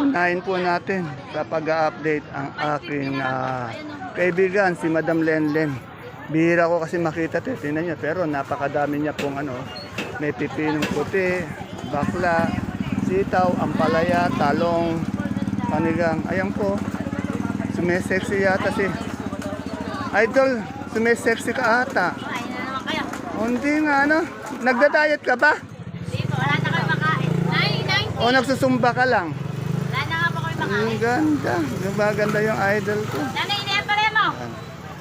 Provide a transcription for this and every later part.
Unahin po natin sa pag-update ang aking ah, kaibigan, si Madam Lenlen. Bihira ko kasi makita ito, tingnan niyo. Pero napakadami niya pong ano, may pipinong puti, bakla, sitaw, ampalaya, talong, panigang. Ayan po, sumesexy yata si Idol, sumesexy ka ata. Hindi nga ano, nagda-diet ka ba? Hindi po, wala na kayo makain. O nagsusumba ka lang? Wala na nga po kayo Ang ganda, gumaganda yung idol ko. Nanay, hindi yan pala mo.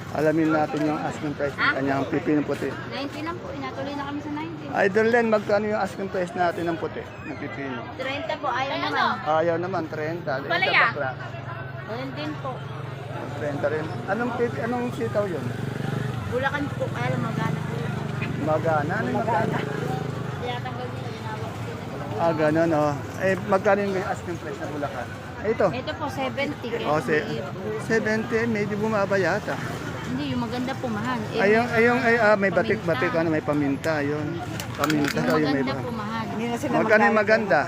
Alamin natin yung asking price ng kanyang pipinong puti. 90 lang po, inatuloy na kami sa 90. Idol Len, magkano yung asking price natin ng puti ng pipino? 30 po, ayaw naman. Ayaw naman, 30. Ito Palaya. bakla. Ganun din po. 30 rin. Anong, pip, anong sitaw yun? Bulacan po, kaya lang magana po. Magana? Ano yung magana? Kaya tanggal nila, ginawag. Ah, ganun oh. Eh, magkano yung asking price na Bulacan? Ito. Ito po, 70. Kaya Oh, se maliit. 70, medyo bumaba yata. Hindi, yung maganda po, mahal. Eh, Ayong, ayong, ay, ah, may Paminta. batik-batik, ano, may paminta, yun. Paminta, yung ayun, may maganda ba- po, mahal. Magkano yung maganda?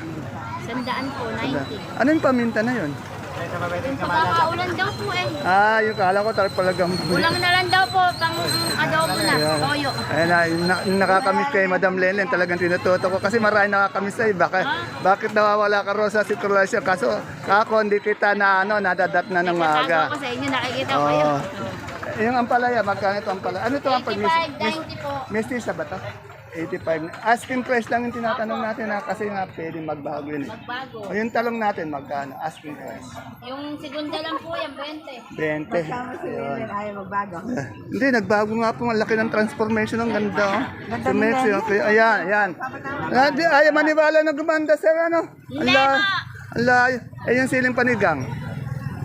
Sandaan po, 90. Ano yung paminta na yun? Yung pagkakaulan daw po eh. Ah, yung kala ko talagang Ulang na lang daw po, pang mm, adobo na, toyo. Ayan na, na, nakakamiss kay Madam Lelen, talagang tinututo ko. Kasi marami nakakamiss sa'yo. Bakit, bakit nawawala ka Rosa si Croatia? Kaso, kako, hindi kita na, ano, nadadat na ng maaga. ko sa inyo, nakikita ko kayo. Yung ampalaya, magkano ito ampalaya? Ano ito ampalaya? 85, 90 po. Mistisa ba ito? 85. Asking price lang yung tinatanong natin na kasi nga pwede magbago yun. eh. Magbago. O yung talong natin, magkano? Asking price. Yung segunda lang po yan, 20. 20. Ayun. Hindi, nagbago nga po. Ang laki ng transformation. Ang ganda. Oh. Sa Mexico. Okay. Ayan, ayan. Ah, di, ay, maniwala na gumanda, sir. Ano? Hindi Ala, po. ala. Eh, yung siling panigang.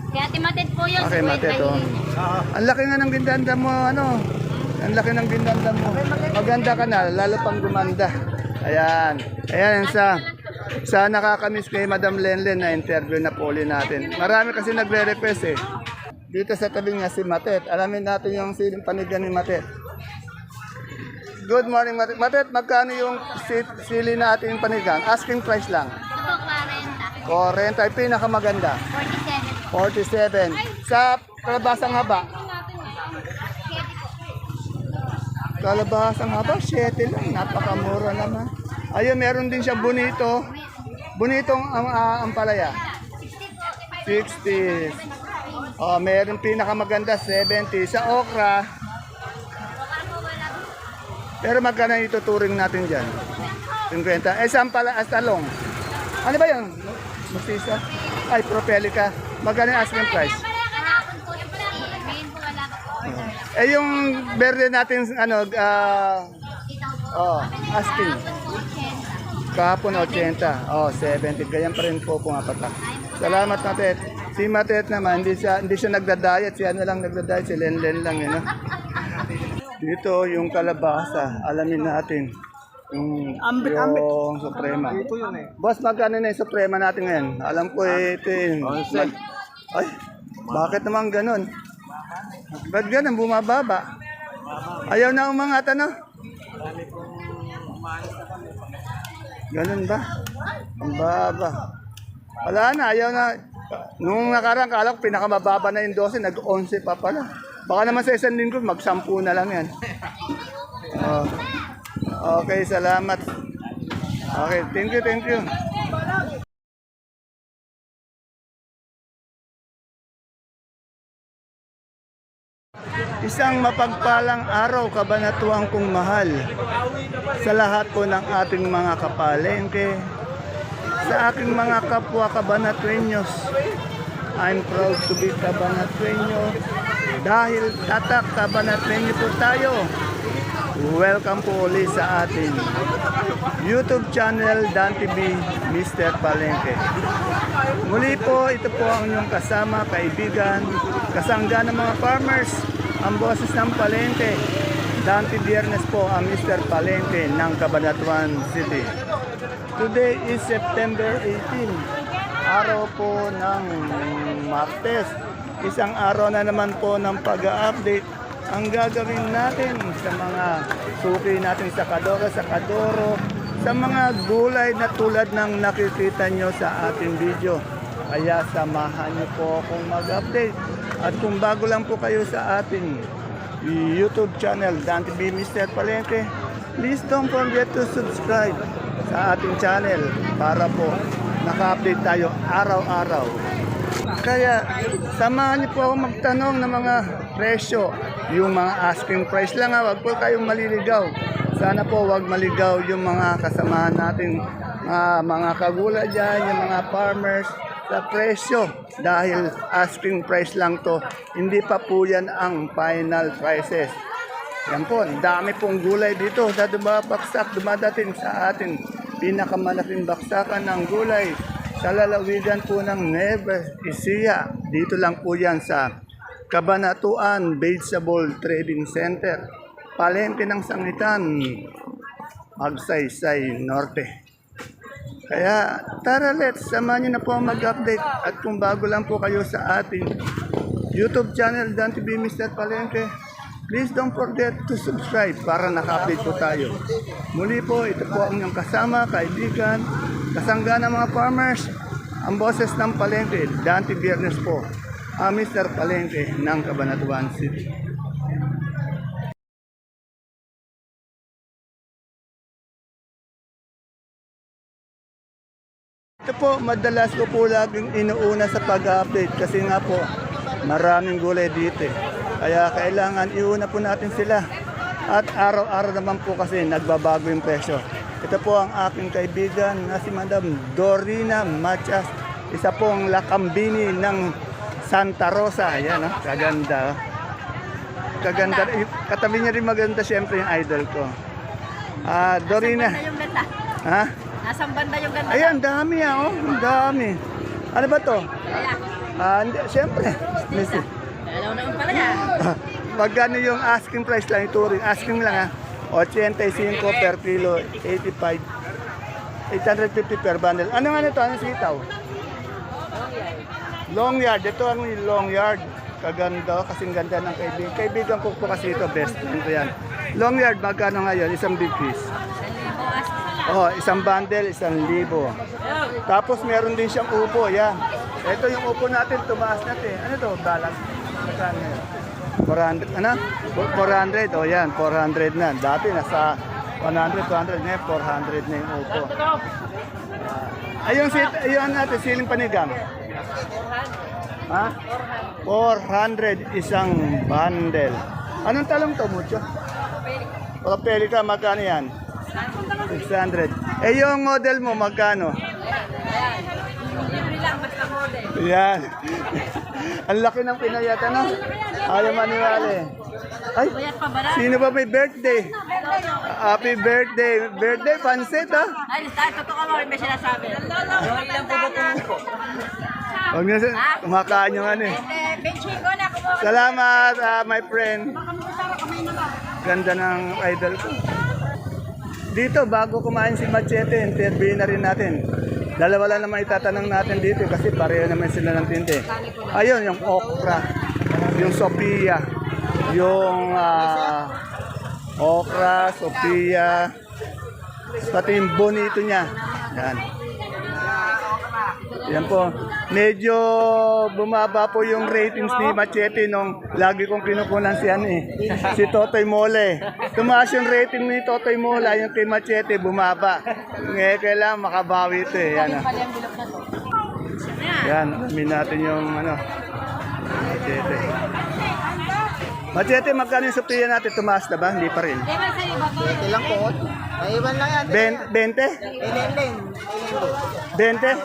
Kaya timatid po yun, Okay, 50 mate to. yun. Ang laki nga ng gindanda mo, ano? Ang laki ng gindanda mo. Maganda ka na, lalo pang gumanda. Ayan. Ayan, sa sa nakakamiss kay Madam Lenlen na interview na poli natin. Marami kasi nagre-request eh. Dito sa tabi niya si Matet. Alamin natin yung siling panigan ni Matet. Good morning, Matet. Matet, magkano yung si- sili natin yung panigang? Asking price lang. Ito po, 40 40. ay pinakamaganda. 47. 47. Sa kalabasang haba, kalabasang haba, 7 lang. Napakamura naman. Ayun, meron din siya bonito. Bonitong ang uh, ampalaya. 60. Oh, meron pinakamaganda 70 sa okra. Pero magkano yung ituturing natin diyan? 50. Eh, saan pala as talong? Ano ba 'yan? Mustisa? Ay, propelica. Magkano asking price? Kanapon po, 50. Ngayon po wala pa po order. Eh, yung verde natin, ano, ah, oh, asking. Kanapon po, 80. Kahapon 80. Oh, 70. Ganyan pa rin po pumapatak. Salamat, Matet. Si Matet naman, hindi siya, hindi siya nagda-diet. Si ano lang nagda-diet. Si Lenlen lang, yun. know? Dito, yung kalabasa. Alamin natin. Yung, yung Suprema. Boss, magkano na yung Suprema natin ngayon? Alam ko eh, ito eh. mag- Ay, bakit naman ganun? Ba't ganun? Bumababa. Ayaw na umangat, ano? Ganun ba? Ang baba. Wala na, ayaw na. Nung nakarang kala ko pinakamababa na yung 12, nag-11 pa pala. Baka naman sa isang linggo, mag-10 na lang yan. Oh. Okay, salamat. Okay, thank you, thank you. Isang mapagpalang araw kabanatuang kong mahal sa lahat po ng ating mga kapalengke, sa aking mga kapwa kabanatuenyos. I'm proud to be kabanatuenyo dahil tatak kabanatuenyo po tayo. Welcome po ulit sa ating YouTube channel Dan TV Mr. Palengke. Muli po, ito po ang inyong kasama, kaibigan, kasangga ng mga farmers, ang boses ng Palengke. Dante Biernes po ang Mr. Palengke ng Cabanatuan City. Today is September 18, araw po ng Martes. Isang araw na naman po ng pag-update ang gagawin natin sa mga suki natin sa Kadoro, sa Kadoro, sa mga gulay na tulad ng nakikita nyo sa ating video. Kaya samahan niyo po akong mag-update. At kung bago lang po kayo sa ating YouTube channel, Dan TV Mr. Palengke, please don't forget to subscribe sa ating channel para po naka-update tayo araw-araw. Kaya samahan niyo po ako magtanong ng mga presyo. Yung mga asking price lang ha, wag po kayong maliligaw. Sana po wag maligaw yung mga kasamahan natin, mga, mga kagula dyan, yung mga farmers sa presyo. Dahil asking price lang to, hindi pa po yan ang final prices. Yan po, ang dami pong gulay dito na dumabaksak, dumadating sa ating pinakamalaking baksakan ng gulay sa lalawigan po ng Nueva Ecija. Dito lang po yan sa Kabanatuan Vegetable Trading Center. Palengke ng Sangitan, Magsaysay Norte. Kaya tara let's, samahan niyo na po mag-update. At kung bago lang po kayo sa ating YouTube channel, Dan TV Mr. Palengke, please don't forget to subscribe para naka-update po tayo. Muli po, ito po ang inyong kasama, kaibigan, kasangga ng mga farmers, ang boses ng Palengke, Dante Biernes po, ang Mr. Palengke ng Cabanatuan City. Ito po, madalas ko po laging inuuna sa pag-update kasi nga po, maraming gulay dito. eh. Kaya kailangan iuna po natin sila. At araw-araw naman po kasi nagbabago yung presyo. Ito po ang aking kaibigan na si Madam Dorina Machas. Isa pong lakambini ng Santa Rosa. Ayan, oh, kaganda. oh. Kaganda. Katabi niya rin maganda siyempre yung idol ko. Ah, Dorina. Ha? Nasaan banda yung ganda? Ayan, dami ah, oh. Ang dami. Ano ba to? Ah, hindi, siyempre. Missy. alam naman pala yan. Magkano yung asking price lang ituring? Asking lang ah. 85 per kilo, 85. 850 per bundle. Ano nga nito? Ano sitaw? Long yard. Ito ang long yard. Kaganda, kasing ganda ng kaibigan. Kaibigan ko po kasi ito, best friend ko yan. Long yard, magkano ngayon? Isang big piece. Oh, isang bundle, isang libo. Tapos meron din siyang upo, yan. Ito yung upo natin, tumaas natin. Ano to? Balance. Magkano yun? 400, ano? 400, oh yan, 400 na. Dati nasa 100, 200, ngayon 400 na yung upo. Ayun, sit, ayun natin, siling panigang. Ha? 400 isang bundle. Anong talong to, Mucho? Propelica, magkano yan? 600. Eh, yung model mo, magkano? Yan. Ang laki ng pinayatan, no? Ayaw maniwala eh. Ay, na? sino ba may birthday? Happy birthday. Birthday, pansit, ha? Ay, totoo mo, may sinasabi. Joy lang po po? Huwag niyo sa, kumakain yung ano eh. Na. Salamat, ah, my friend. Ganda ng idol ko. Dito, bago kumain si Machete, interview na rin natin. Dalawa lang naman itatanong natin dito kasi pareho naman sila ng tinte. Ayun, yung okra, yung Sophia, yung ah, okra, Sophia, pati yung bonito niya. Yan. Yan po. Medyo bumaba po yung ratings ni Machete nung lagi kong kinukunan si ano eh, si Totoy Mole. Tumaas yung rating ni Totoy Mole, yung kay Machete bumaba. Ngayon kailangan makabawi ito eh. Yan, ah. Yan, alamin natin yung ano, Machete. Machete, magkano yung supriya natin? Tumaas na ba? Hindi pa rin. Ewan sa'yo, bago. Ito lang po. Naiwan lang yan. Ben- 20? Ilin-lin. 20?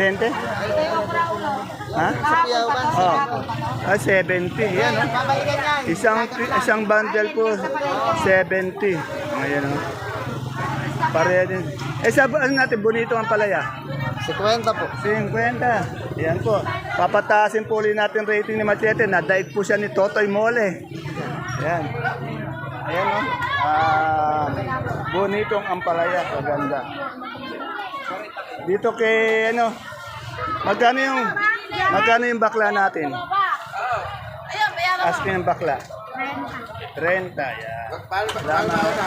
20? Ha? Ba? Oh. Ah, 70. Yan, oh. Babalikan yan. Isang isang bundle po 70. Ngayon oh. Pareha din. Eh sa ano natin bonito ang palaya. 50 po. 50. Yan po. Papataasin po ulit natin rating ni Machete. Nadaig po siya ni Totoy Mole. Yan. Ayan o. Ah, bonitong ampalaya. Kaganda. Dito kay ano. Magkano yung magkano yung bakla natin? Asking ng bakla. 30. Yan. Salamat.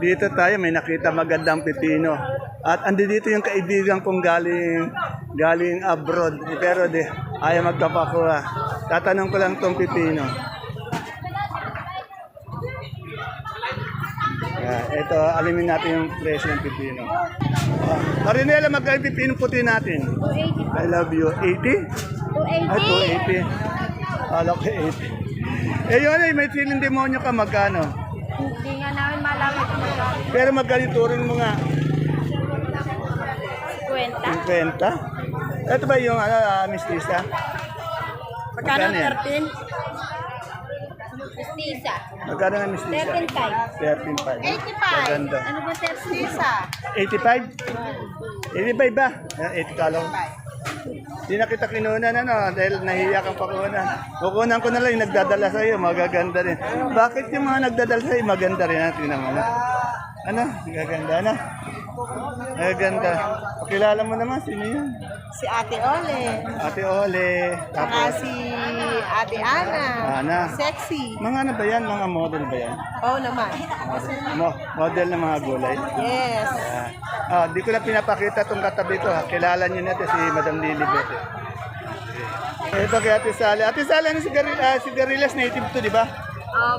Dito tayo may nakita magandang pipino. At andi dito yung kaibigan kong galing galing abroad. Pero di ayaw magkapakuha. Tatanong ko lang tong pipino. Yeah, ito, alimin natin yung presyo ng pipino. Uh, Marinela, magkano pipino puti natin? 280. I love you. 80? Ay, 280. 280. Alam ko 80. Eh yun eh, may feeling demonyo ka magkano? Hindi nga namin malaman kung magkano. Pero magkano turing mo nga? Kwenta. 50? Ito ba yung ano, uh, Miss Lisa? Magkano? Magkano yan? 13? Mestiza. Magkano nga Miss Lisa? 13.5. 13.5. 85. Maganda. Ano ba 13? 85? 85 ba? Ah, 80 ka lang. Hindi na kita kinunan ano, dahil nahiya kang pakunan. Kukunan ko na lang yung nagdadala sa iyo, magaganda rin. Bakit yung mga nagdadala sa iyo, maganda rin natin naman. Ano? ano? Magaganda na. Magaganda. Pakilala mo naman, sino yun? Si Ate Ole. Ate Ole. Saka Tapos, si Ate Ana. Ana. Sexy. Mga ano ba yan? Mga model ba yan? Oo naman. Mo, model ng mga gulay. Yes. Ah, ah, di ko na pinapakita itong katabi ko. Ha. Kilala niyo natin si Madam Lily Bete. Ito kay Ate Sally. Ate Sally, ano sigari, ah, sigarilyas native to, di ba?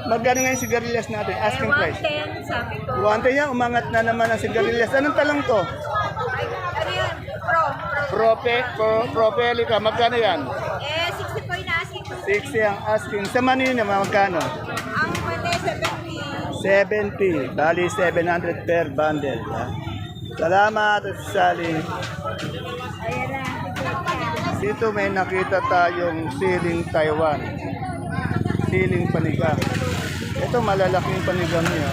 Magkano nga yung sigarilyas natin? Asking price. 110 sabi ko. Wante yan, umangat na naman ang sigarilyas. Anong talong to? Ano yan? Pro. Prope, pro, propelica. Magkano yan? Eh, 60 po yung asking ko. 60 ang asking. Sa Manila, magkano? Ang pwede 70. 70. Bali, 700 per bundle. ha? Salamat. Ayan na. Dito may nakita tayong siling Taiwan. Siling panigang. Ito malalaking panigang niya.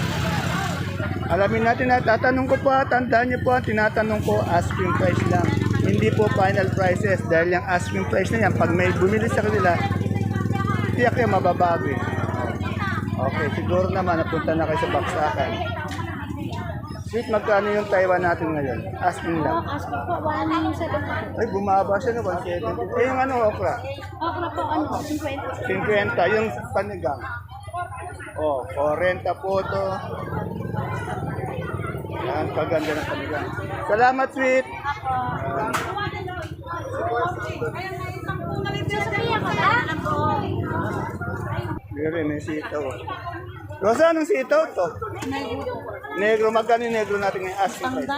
Alamin natin na tatanong ko po, tandaan niyo po, tinatanong ko asking price lang. Hindi po final prices dahil yung asking price na yan, pag may bumili sa kanila, tiyak yung mababago eh. Okay, siguro naman napunta na kayo sa baksakan. Sweet, magkano yung Taiwan natin ngayon? Asking lang. Asking po, 170. Ay, bumaba siya no, 170. Eh, yung ano, okra? Okra po, ano, 50. 50, yung panigang. Oh, 40 po to. Yan, kaganda ng panigang. Salamat, sweet. Sasabihin ko na. Dire, may sitaw. Rosa, anong sitaw to? Negro, magkano yung negro natin ngayon? Asking price.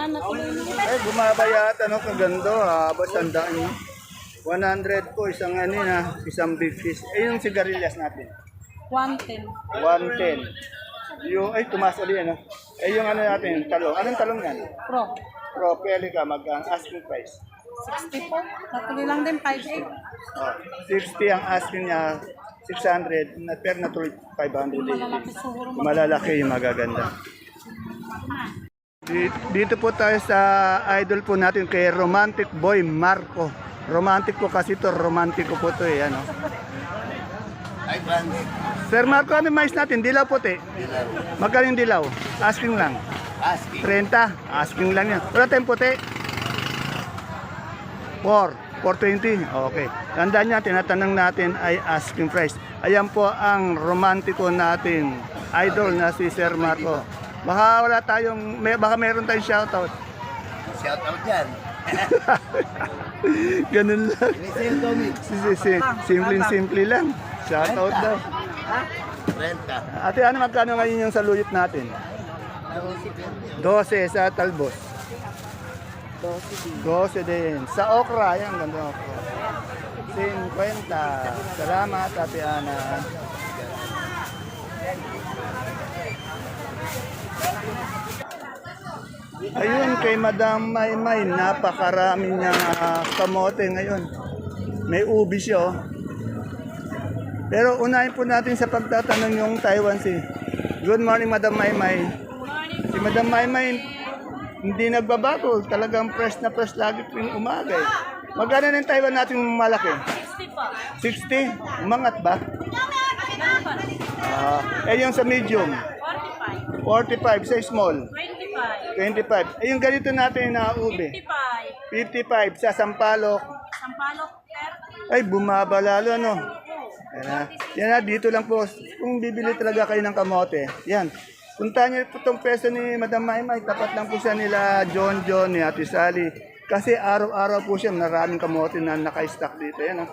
Ay, bumaba yata, no? Kaganda, ha? Basta tandaan nyo. 100 po, isang ano na, isang big fish. Eh, yung sigarilyas natin. 110. 110. Yung, ay, tumaas ulit, ano? Eh, yung ano natin, talong. Anong talong yan? Pro. Propelica, magkano asking price? 60 po. Natuloy lang din 58. Oh, 60 ang asking niya, 600, na per natuloy 500. Malalaki yung magaganda. Di- Dito po tayo sa idol po natin kay Romantic Boy Marco. Romantic po kasi to, romantiko po to eh, ano. Sir Marco, ano mais natin? Dilaw puti. Magkano yung dilaw? Asking lang. Asking. 30. Asking lang yan. Wala tayong puti. 4. 420. Okay. Tandaan niya, tinatanong natin ay asking price. Ayan po ang romantiko natin. Idol na si Sir Marco. Baka wala tayong, may, baka meron tayong shoutout. Shout out dyan. Ganun lang. Si, si, si, simple-simple lang. Shoutout daw. Renta. Ate, ano magkano ngayon yung saluyot natin? 12 sa talbos. 12 din. Sa okra, yan, ganda okra. 50. Salamat, Ate Ana. Ayun, kay Madam Maymay, napakarami niyang ah, kamote ngayon. May ubi siya, oh. Pero unahin po natin sa pagtatanong yung Taiwan si Good morning, Madam Maymay. Si Madam Maymay, hindi nagbabago. Talagang fresh na fresh lagi tuwing umaga eh. Magkano yung Taiwan natin malaki? 60 po. 60? Umangat ba? Ah, eh yung sa medium? 45. 45. Sa small? 25. 25. Eh yung ganito natin na ube? 55. 55. Sa sampalok? Sampalok, 30. Ay, bumaba lalo, no? Yan na. Yan na, dito lang po. kung bibili talaga kayo ng kamote, yan. Punta niyo po itong peso ni Madam Maymay. Tapat lang po siya nila John John, ni Ate Sally. Kasi araw-araw po siya, maraming kamote na naka-stock dito. Yan, oh.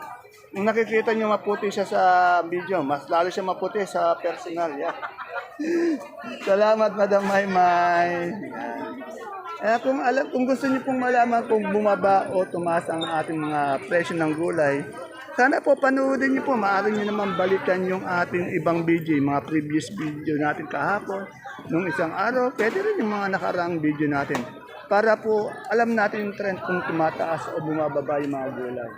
Kung nakikita niyo maputi siya sa video, mas lalo siya maputi sa personal. Yan. Salamat, Madam Maymay. Eh, kung alam, kung gusto niyo pong malaman kung bumaba o tumaas ang ating mga presyo ng gulay, sana po panoodin niyo po. Maaari niyo naman balikan yung ating ibang video, mga previous video natin kahapon, nung isang araw, pwede rin yung mga nakaraang video natin. Para po alam natin yung trend kung tumataas o bumababa yung mga gulay.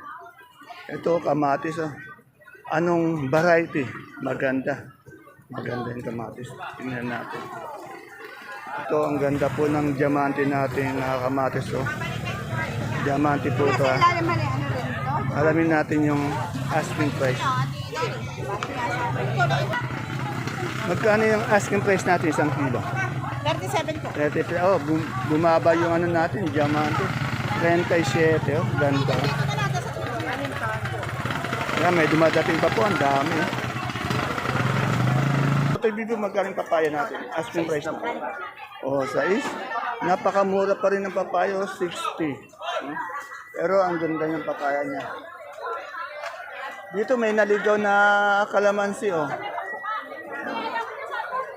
Ito, kamatis. Oh. Anong variety? Maganda. Maganda yung kamatis. Tingnan natin. Ito, ang ganda po ng diamante natin na kamatis. Oh. Diamante po ito. ah. Alamin natin yung asking price. Magkano yung asking price natin isang kilo? 37 po. 33. Oh, bum- bumaba yung ano natin, diamante. 37, oh, ganda. Kaya may dumadating pa po, ang dami. oh. Ito bibi magkaling papaya natin. Asking price na. Oh, sais. Napakamura pa rin ng papaya, oh, 60. Hmm? Pero ang ganda ng papaya niya. Dito may naligaw na kalamansi, oh.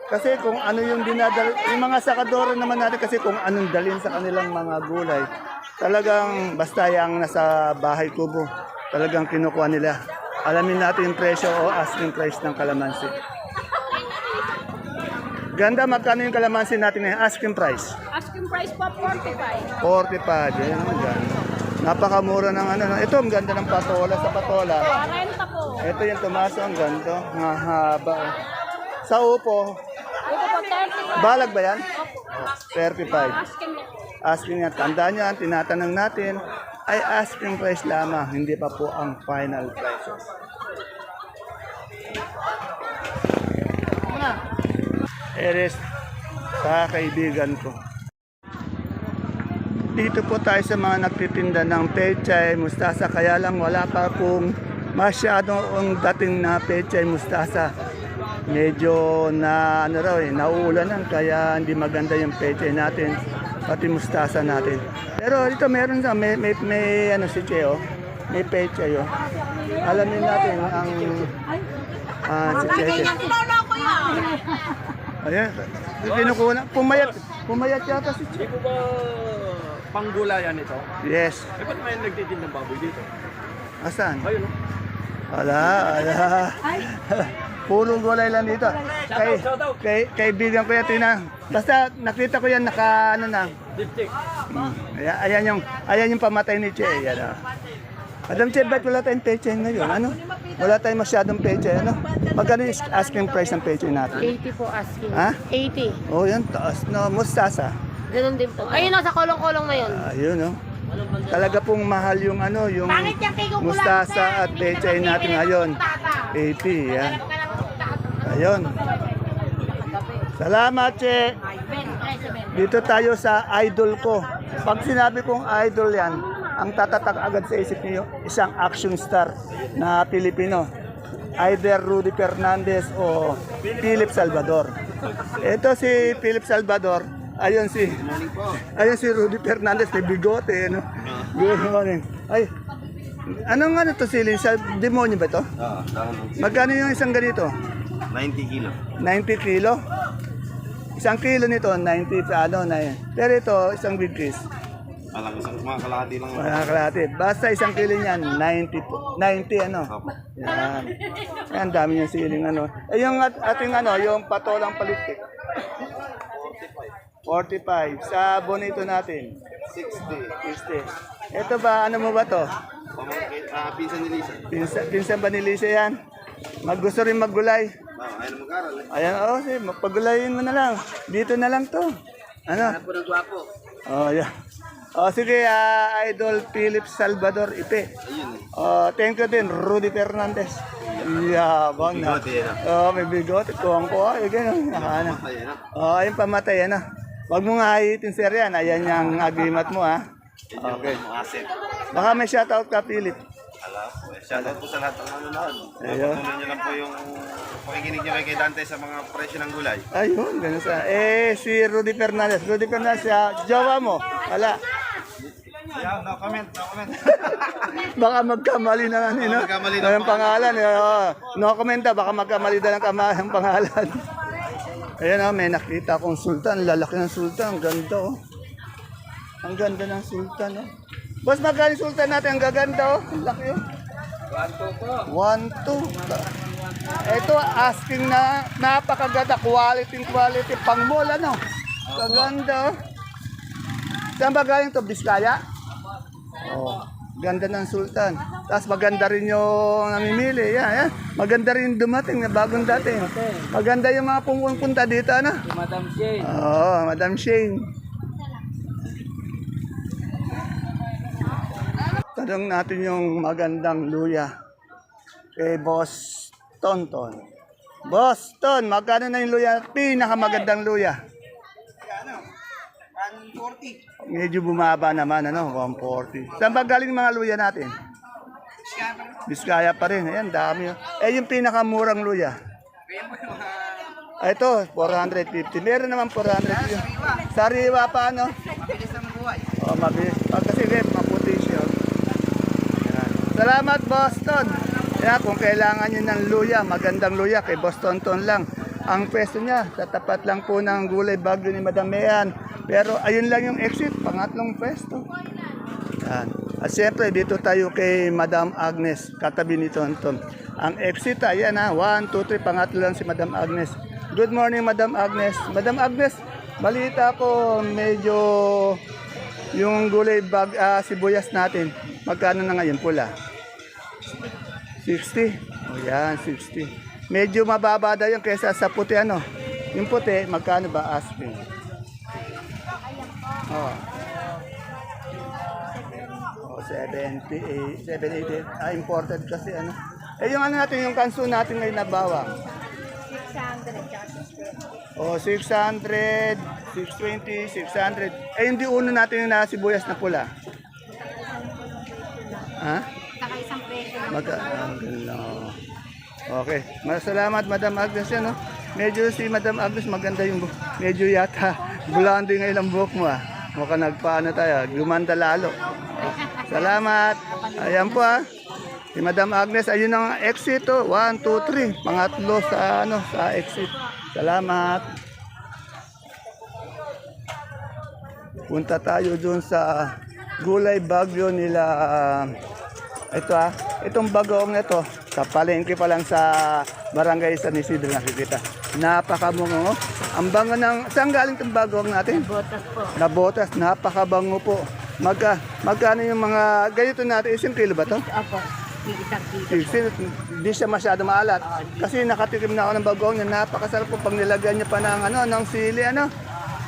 Kasi kung ano yung dinadal, yung mga sakadoro naman natin kasi kung anong dalhin sa kanilang mga gulay, talagang basta yung nasa bahay kubo, talagang kinukuha nila. Alamin natin yung presyo o asking price ng kalamansi. Ganda, magkano yung kalamansi natin ngayon? Asking price. Asking price po 45. 45. Yan ang ganda. Napakamura ng ano. no? Ito, ang ganda ng patola sa patola. 40 po. Ito yung tumaso, ang ganda. Ang haba. Sa upo, Ito po 35. balag ba yan? 35. Asking niya. asking nga, tandaan nyo, ang tinatanong natin ay asking price lamang, hindi pa po ang final prices. Eres sa kaibigan ko. Dito po tayo sa mga nagtitinda ng pechay, mustasa, kaya lang wala pa pong masyadong dating na pechay, mustasa. Medyo na ano raw eh, nauulanan kaya hindi maganda yung pechay natin, pati mustasa natin. Pero dito meron sa may, may, may ano si Cheo, may pechay oh. Alamin natin ang ah, si Cheo. Ayan, kinukuha na. Pumayat, pumayat yata si Cheo. Hindi po ba panggulayan ito? Yes. Eh, ba't may nagtitinda ng baboy dito? Asan? Ayun, oh. Wala, wala. Puro gulay lang dito. Kay, kay, kaibigan ko yan, Tina. Basta nakita ko yan, naka, ano na. Diptik. Ayan, ayan yung, ayan yung pamatay ni Che. Ayan, ah. Madam Che, ba't wala tayong peche ngayon? Ano? Wala tayong masyadong peche, ano? Magkano yung asking price ng peche natin? 80 po asking. Ha? 80. Oh, yan, taas na. Mustasa. Ganun din po. Ayun nasa kolong-kolong na yun. Ayun, oh. Talaga pong mahal yung ano, yung mustasa at peche natin ngayon. 80, yan. Ayun. Salamat, Che. Dito tayo sa idol ko. Pag sinabi kong idol yan, ang tatatak agad sa isip niyo, isang action star na Pilipino. Either Rudy Fernandez o Philip Salvador. Ito si Philip Salvador. Ayun si Ayun si Rudy Fernandez, may bigote, no? Good morning. Ay, anong ano to silin? Sa demonyo ba to? Oo, Magkano yung isang ganito? 90 kilo. 90 kilo? Isang kilo nito, 90 pa ano na yan. Pero ito, isang big piece. Alang isang mga kalahati lang. Mga kalahati. Basta isang kilo niyan, 90 po. 90 ano. Yan. Yan, dami yung siling ano. Eh, yung at, ating ano, yung patolang palitik. 45. Sa bonito natin, 60. 60. Ito ba, ano mo ba to? Ah, pinsan ni Lisa. Pinsan, pinsan ba ni Lisa yan? Mag gusto rin maggulay. Oo, ayaw na mag-aral eh. Ayan, oh, sige, magpagulayin mo na lang. Dito na lang to. Ano? Ano po ng gwapo? Oh, yeah. Oh, sige, ah, Idol Philip Salvador Ipe. Oh, thank you din, Rudy Fernandez. Yabang na. Bigote, ano? Oh, may bigote. Kuwang ko. Ay. Ano. Ayun na. Oh, ayun pamatay, ano. Huwag mo nga hayitin, sir, yan. Ayan yung agreement mo, ha. Okay. Mga asset. Baka may shoutout ka, Philip. Eh, shoutout po sa lahat ng nanonood. Ayun. Patuloy nyo lang po yung pakikinig nyo kay Dante sa mga presyo ng gulay. Ayun, ganun sa. Eh, si Rudy Fernandez. Rudy Fernandez, ah, jowa mo. Wala. Yeah, no comment, no comment. Baka magkamali na ano, no? Magkamali na Ang pangalan. Eh, oh. no comment daw, baka magkamali na ng kama- ang pangalan. Ayan oh, may nakita akong sultan. Lalaki ng sultan. Ang ganda oh. Ang ganda ng sultan oh. Boss, magkano sultan natin? Ang gaganda oh. Ang laki oh. One, two. Ito, asking na napakaganda. Quality, quality. Pang mall, ano? Kaganda oh. Saan ba galing to? Biskaya? Oh, ganda ng sultan. Tapos maganda rin yung namimili. Yan, yan. Maganda rin yung dumating na bagong dating. Maganda yung mga pumupunta dito, ano? Madam Shane. Oo, oh, Madam Shane. Tanong natin yung magandang luya kay Boss Tonton. Boss Ton, magkano na yung luya? Pinakamagandang luya. Medyo bumaba naman, ano, 140. Saan ba galing mga luya natin? Biskaya pa rin. Ayan, dami. Eh, yung pinakamurang luya. Ah, Ito, 450. Meron naman 400 yun. Sariwa pa, ano? Mabilis ang buhay. Oh, mabilis. Pag kasi, web, maputi siya. Ayan. Salamat, Boston. Kaya kung kailangan nyo ng luya, magandang luya, kay Boston Ton lang. Ang pwesto niya, sa tapat lang po ng gulay bagyo ni Madam Mayan. Pero ayun lang yung exit, pangatlong pwesto. Yan. At siyempre, dito tayo kay Madam Agnes, katabi ni Tonton. Ang exit, ayan ha, 1, 2, 3, pangatlo lang si Madam Agnes. Good morning, Madam Agnes. Madam Agnes, balita ko medyo yung gulay bag, ah, sibuyas natin. Magkano na ngayon pula? 60. O yan, 60. Medyo mababa daw yung kesa sa puti ano. Yung puti, magkano ba asking? Oh. Oh, 70, 780. Ah, imported kasi ano. Eh, yung ano natin, yung kanso natin ngayon na bawang. 600, Oh, 600, 620, 600. Eh, hindi uno natin yung nasibuyas na pula. Ha? Isang Magka, ang ganda. Okay. Masalamat, Madam Agnes. Yan, no? Medyo si Madam Agnes maganda yung. Medyo yata blonde ngayon ang buhok mo. Ah. Mukhang nagpaano tayo. Gumanda lalo. Salamat. Ayan po ah. Si Madam Agnes, ayun ang exit oh. One, two, three. Pangatlo sa ano sa exit. Salamat. Punta tayo dun sa gulay bagyo nila. ah, ito ah, itong bagong ito, sa palengke pa lang sa barangay San Isidro nakikita. Napakamungo. Ang bango ng, saan galing itong bagong natin? Botas po. Na botas, napakabango po. Magka, magkano yung mga, ganito natin, isang kilo ba to? Apo. Isang kilo. Hindi siya masyado maalat. Kasi nakatikim na ako ng bagong niya. Napakasarap po pag nilagyan niya pa ng, ano, ng sili. Ano?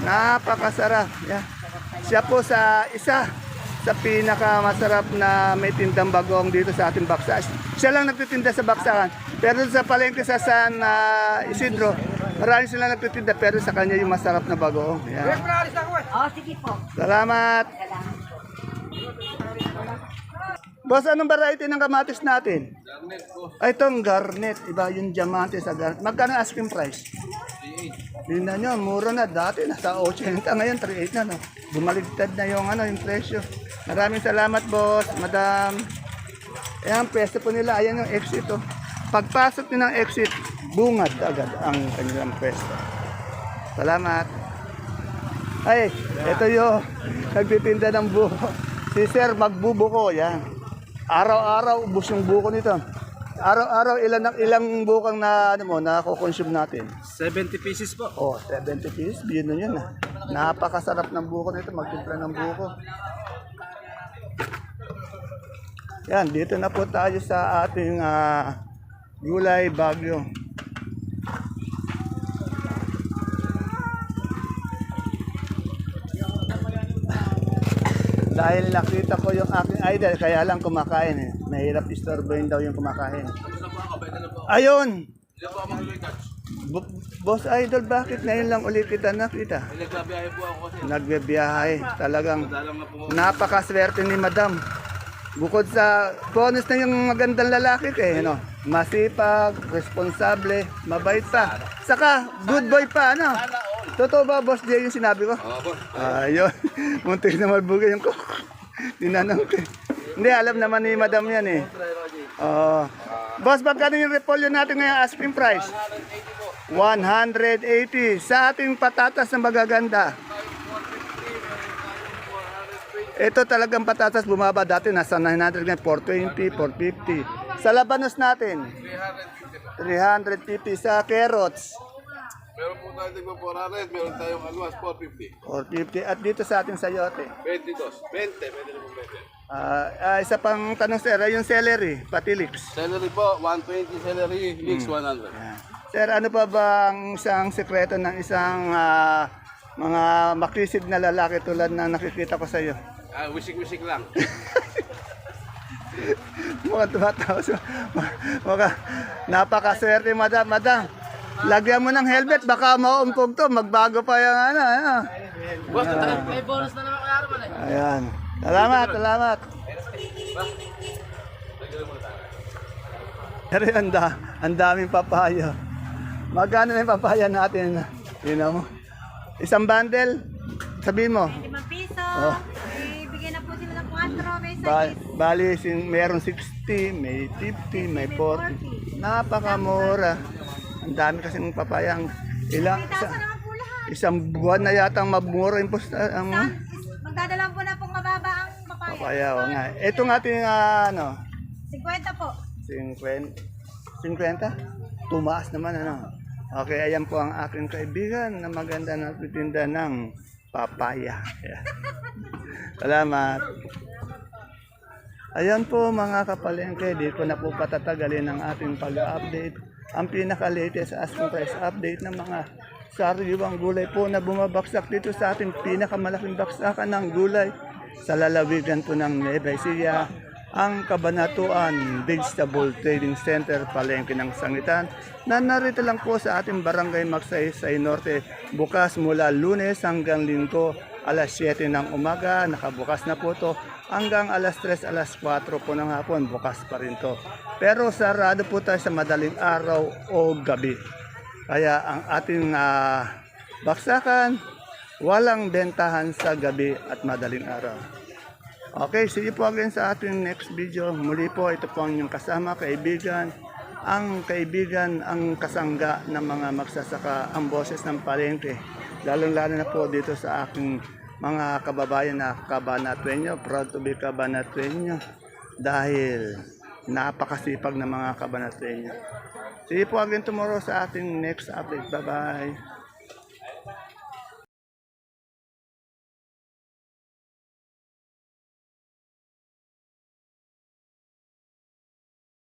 Napakasarap. Yeah. Siya po sa isa sa pinakamasarap na may tindang bagong dito sa ating baksa. Siya lang nagtitinda sa baksakan. Pero sa palengke sa San ah, Isidro, marami sila nagtitinda pero sa kanya yung masarap na bagong. Yan. Oh, sige po. Salamat. Boss, anong variety ng kamatis natin? Garnet po. Ay, itong garnet. Iba yung diamante sa garnet. Magkano ang asking price? 3.8. Yun na nyo, mura na. Dati nasa 80, ngayon 3.8 na. No? Bumaligtad na yung, ano, yung presyo. Maraming salamat, boss, madam. Ayan, pwesto po nila. Ayan yung exit. Oh. Pagpasok nyo ng exit, bungad agad ang kanilang pwesto. Salamat. Ay, ito yung nagtitinda ng buko. Si Sir magbubuko, yan. Araw-araw ubos yung buko nito. Araw-araw ilan ng ilang bukang na ano mo na consume natin. 70 pieces po. Oh, 70 pieces, yun na yun. ah. Napakasarap ng buko nito, magtimpla ng buko. Yan, dito na po tayo sa ating ah, gulay bagyo. Dahil nakita ko yung aking idol, kaya lang kumakain eh. Mahirap istorbohin daw yung kumakain. Ayun! Bu- Boss Idol, bakit ngayon lang ulit kita nakita? Nagbabiyahe po ako kasi. Nagbebiyahe. Talagang napakaswerte ni Madam. Bukod sa bonus na yung magandang lalaki kay no? Masipag, responsable, mabait pa. Saka good boy pa ano. Totoo ba boss Jay yung sinabi ko? Oo, boss. Ayun. Muntik na mabugay yung ko. Tinanong ko. eh. Hindi, alam naman ni madam yan eh. Oo. boss, magkano yung repolyo natin ngayon asking price? 180 sa ating patatas na magaganda. Ito talagang patatas bumaba dati nasa 900 ngayon 420, 450. Sa labanos natin 350 sa carrots Meron po tayo tigma 400, meron tayong alwas 450. 450 at dito sa ating sayote. 22, 20, pwede na po pwede. Ah, ah, isa pang tanong sir, ah, yung celery, patilix. Celery po, 120 celery, leeks 100. Yan. Sir, ano pa ba ang isang sekreto ng isang ah, mga makisid na lalaki tulad na nakikita ko sa iyo? Ah, wisik-wisik lang. Mukhang tumatawa siya. Mukhang napakaswerte, madam. Madam, lagyan mo ng helmet, baka maumpog to. Magbago pa yung ano. ano. Boss, may bonus na naman kaya naman eh. Ayan. Salamat, salamat. Pero ang, da, ang daming papaya. Magkano na yung papaya natin? Yun mo. Isang bundle, sabihin mo. Limang piso. Oh. Ba bali, sin, meron 60, may 50, may 40. Napakamura. Ang dami kasi ng papaya. Ang Ilang, lahat. isang buwan na yata ang mabura yung posta. Ang Is- Magdadalang po na pong mababa ang papaya. papaya. O nga. Ito nga ating ah, ano, 50 po. 50. 50? Tumaas naman ano. Okay, ayan po ang aking kaibigan na maganda na titinda ng papaya. Ayan. Salamat. Ayan po mga kapalengke, di ko na po patatagalin ang ating pag-update. Ang pinaka-latest asking price update ng mga sariwang gulay po na bumabaksak dito sa ating pinakamalaking baksakan ng gulay sa lalawigan po ng Nueva Ecija, ang Kabanatuan Vegetable Trading Center, Palengke ng Sangitan, na narito lang po sa ating barangay Magsaysay Norte, bukas mula lunes hanggang linggo, alas 7 ng umaga, nakabukas na po to, hanggang alas 3, alas 4 po ng hapon, bukas pa rin to. Pero sarado po tayo sa madaling araw o gabi. Kaya ang ating ah, baksakan, walang bentahan sa gabi at madaling araw. Okay, see you po again sa ating next video. Muli po, ito po ang inyong kasama, kaibigan, ang kaibigan, ang kasangga ng mga magsasaka, ang boses ng palengke. Lalong-lalo na po dito sa aking mga kababayan na kabanatwenyo, proud to be kabanatwenyo dahil napakasipag ng mga kabanatwenyo. See you po again tomorrow sa ating next update. Bye-bye!